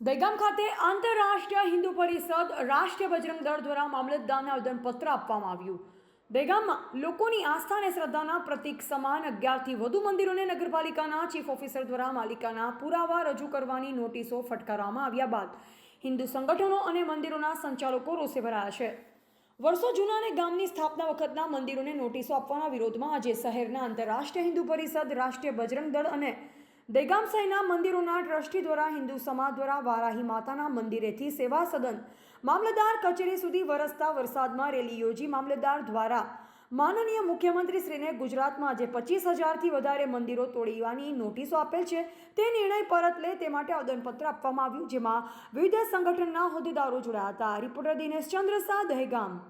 દહેગામ ખાતે આંતરરાષ્ટ્રીય હિન્દુ પરિષદ રાષ્ટ્રીય બજરંગ દળ દ્વારા મામલતદારને આવેદનપત્ર આપવામાં આવ્યું. દહેગામમાં લોકોની આસ્થા અને શ્રદ્ધાના પ્રતીક સમાન અગિયારથી વધુ મંદિરોને નગરપાલિકાના ચીફ ઓફિસર દ્વારા માલિકાના પુરાવા રજૂ કરવાની નોટિસો ફટકારવામાં આવ્યા બાદ હિન્દુ સંગઠનો અને મંદિરોના સંચાલકો રોષે ભરાયા છે. વર્ષો જૂના અને ગામની સ્થાપના વખતના મંદિરોને નોટિસો આપવાના વિરોધમાં આજે શહેરના આંતરરાષ્ટ્રીય હિન્દુ પરિષદ રાષ્ટ્રીય બજરંગ દળ અને દહેગામ સહિતના મંદિરોના ટ્રસ્ટી દ્વારા હિન્દુ સમાજ દ્વારા વારાહી માતાના મંદિરેથી સેવા સદન. મામલતદાર કચેરી સુધી વરસતા વરસાદમાં રેલી યોજી મામલતદાર દ્વારા માનનીય મુખ્યમંત્રી શ્રીને ગુજરાતમાં આજે પચીસ હજારથી વધારે મંદિરો તોડીવાની નોટિસો આપેલ છે. તે નિર્ણય પરત લે, તે માટે આવેદનપત્ર આપવામાં આવ્યું, જેમાં વિવિધ સંગઠનના હોદ્દેદારો જોડાયા હતા. રિપોર્ટર દિનેશ ચંદ્ર શાહ, દહેગામ.